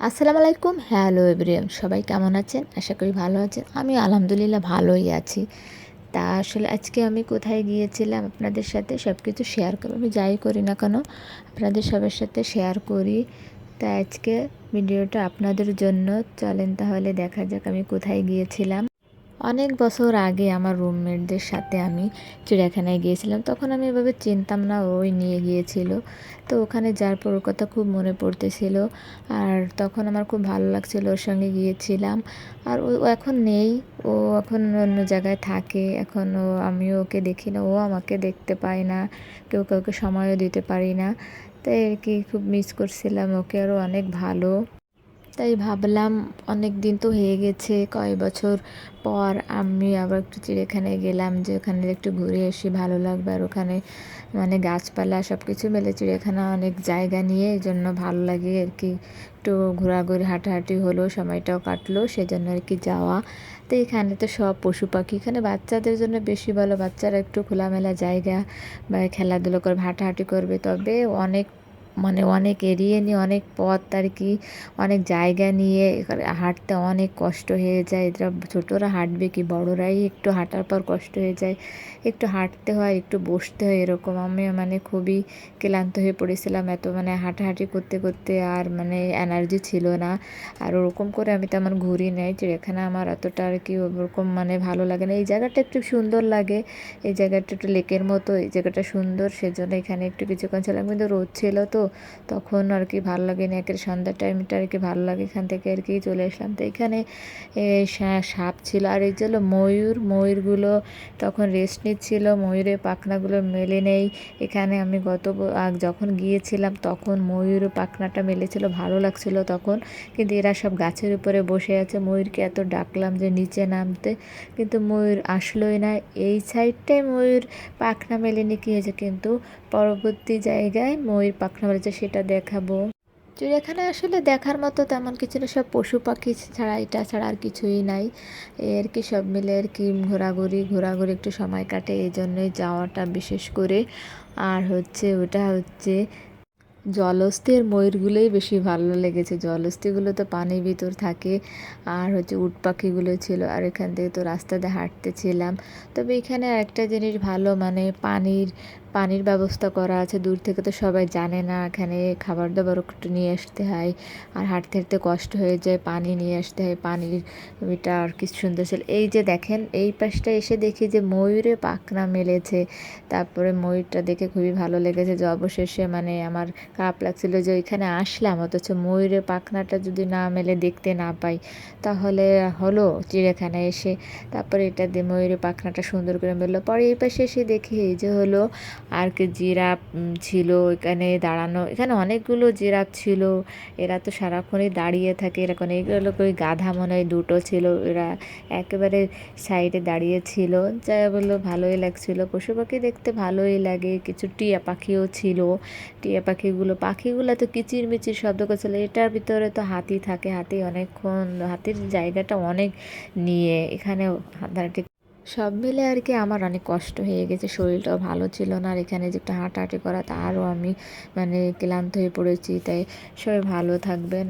আসসালামু আলাইকুম। হ্যালো এভরিয়াম সবাই কেমন আছেন? আশা করি ভালো আছেন। আমি আলহামদুলিল্লাহ ভালোই আছি। তা আসলে আজকে আমি কোথায় গিয়েছিলাম আপনাদের সাথে সব কিছু শেয়ার করব। আমি যাই করি না কেন, আপনাদের সবার সাথে শেয়ার করি। তা আজকে ভিডিওটা আপনাদের জন্য। চলেন তাহলে দেখা যাক আমি কোথায় গিয়েছিলাম। অনেক বছর আগে আমার রুমমেটদের সাথে আমি চিড়িয়াখানায় গিয়েছিলাম, তখন আমি এভাবে চিনতাম না ওই নিয়ে গিয়েছিল। তো ওখানে যার পর কথা খুব মনে পড়তেছিল আর তখন আমার খুব ভালো লাগছিল ওর সঙ্গে গিয়েছিলাম। আর ও এখন নেই, ও এখন অন্য জায়গায় থাকে, এখন ও, আমিও ওকে দেখি না, ও আমাকে দেখতে পায় না, কেউ কাউকে সময়ও দিতে পারি না। তাই আর কি খুব মিস করছিলাম ওকে, আরও অনেক ভালো। তাই ভাবলাম অনেক দিন তো হয়ে গেছে কয় বছর পর আমি আবার একটু চিড়িয়াখানায় গেলাম যে ওখানে একটু ঘুরে আসি, ভালো লাগবে। আর ওখানে মানে গাছপালা সব কিছু মেলে চিড়িয়াখানা অনেক জায়গা নিয়ে এই জন্য ভালো লাগে আর কি। একটু ঘোরাঘুরি, হাঁটাহাঁটি হলো, সময়টাও কাটলো, সেজন্য আর কি যাওয়া। তো এখানে তো সব পশু পাখি, এখানে বাচ্চাদের জন্য বেশি ভালো বাচ্চারা একটু খোলামেলা জায়গা বা খেলাধুলো করবে, হাঁটাহাঁটি করবে, তবে অনেক মানে অনেক এরিয়ে নিয়ে, অনেক পথ আর কি, অনেক জায়গা নিয়ে হাঁটতে অনেক কষ্ট হয়ে যায়। এরা ছোটরা হাঁটবে কি, বড়রাই একটু হাঁটার পর কষ্ট হয়ে যায়। একটু হাঁটতে হয়, একটু বসতে হয় এরকম। আমি মানে খুবই ক্লান্ত হয়ে পড়েছিলাম এত মানে হাঁটাহাঁটি করতে করতে আর মানে এনার্জি ছিল না। আর ওরকম করে আমি তেমন ঘুরি নাই চিড়িয়াখানা আমার অতটা আর কি ওরকম মানে ভালো লাগে না। এই জায়গাটা একটু সুন্দর লাগে, এই জায়গাটা একটু লেকের মতো, এই জায়গাটা সুন্দর, সেজন্য এখানে একটু কিছুক্ষণ ছিলাম। কিন্তু রোদ ছিল তো তখন আর কি ভালো লাগে না একের সন্ধ্যার টাইমটা আর কি ভালো লাগে। এখান থেকে আর কি চলে আসলাম। তো এখানে সাপ ছিল। আর এই যে ময়ূর, ময়ূরগুলো তখন রেস্ট নিচ্ছিল। ময়ূরের পাখনাগুলো মেলে নেই। এখানে আমি গত যখন গিয়েছিলাম তখন ময়ূর পাখনাটা মেলেছিল। ভালো লাগছিল তখন। কিন্তু এরা সব গাছের উপরে বসে আছে। ময়ূরকে এত ডাকলাম যে নিচে নামতে। কিন্তু ময়ূর আসলোই না। এই সাইডটায় ময়ূর পাখনা মেলেনি কি হয়েছে? কিন্তু পরবর্তী জায়গায় ময়ূর পাখনা মেলেছে সেটা দেখাবো। চিড়িয়াখানা আসলে দেখার মতো তেমন কিছু না, সব পশু পাখি ছাড়া এটা ছাড়া আর কিছুই নাই। আর কি সব মিলে আর কি ঘোরাঘুরি ঘোরাঘুরি একটু সময় কাটে এই জন্যই যাওয়াটা বিশেষ করে। আর হচ্ছে ওটা হচ্ছে জলস্থির ময়ূরগুলোই বেশি ভালো লেগেছে। জলস্থিগুলো তো পানির ভিতর থাকে, আর হচ্ছে উট পাখিগুলো ছিল, আর এখান থেকে তো রাস্তাতে হাঁটতেছিলাম তবে এখানে একটা জিনিস ভালো মানে পানির পানির ব্যবস্থা করা আছে। দূর থেকে তো সবাই জানে না, এখানে খাবার দাবার একটু নিয়ে আসতে হয় আর হাঁটতে হাঁটতে কষ্ট হয়ে যায়, পানি নিয়ে আসতে হয়, পানির এটা আর কি সুন্দর ছিল। এই যে দেখেন, এই পাশটা এসে দেখি যে ময়ূরে পাখনা মেলেছে। তারপরে ময়ূরটা দেখে খুবই ভালো লেগেছে যে অবশেষে মানে আমার খারাপ লাগছিল যে ওইখানে আসলাম, অথচ ময়ূরের পাখনাটা যদি না মেলে দেখতে না পাই, তাহলে হলো চিড়িয়াখানায় এসে। তারপরে এটা দিয়ে ময়ূরের পাখনাটা সুন্দর করে মেললো। পরে এই পাশে এসে দেখি এই যে হলো আর কি জিরাফ ছিল এখানে দাঁড়ানো, এখানে অনেকগুলো জিরাফ ছিল। এরা তো সারাক্ষণই দাঁড়িয়ে থাকে এরকম এইগুলো ওই গাধা মনে হয়, দুটো ছিল, এরা একেবারে সাইডে দাঁড়িয়ে ছিল। যা বলল, ভালোই লাগছিল। পশু পাখি দেখতে ভালোই লাগে, কিছু টিয়া পাখিও ছিল। টিয়া পাখিগুলো পাখিগুলো তো কিচির মিচির শব্দ করছিল। এটার ভিতরে তো হাতি থাকে, হাতি অনেকক্ষণ, হাতির জায়গাটা অনেক নিয়ে এখানে হাঁটাহাঁটি সব মিলে আর কি আমার অনেক কষ্ট হয়ে গেছে। শরীরটাও ভালো ছিল না আর এখানে যে একটা হাঁটাহাঁটি করা, তারও আমি মানে ক্লান্ত হয়ে পড়েছি, তাই সবাই ভালো থাকবেন।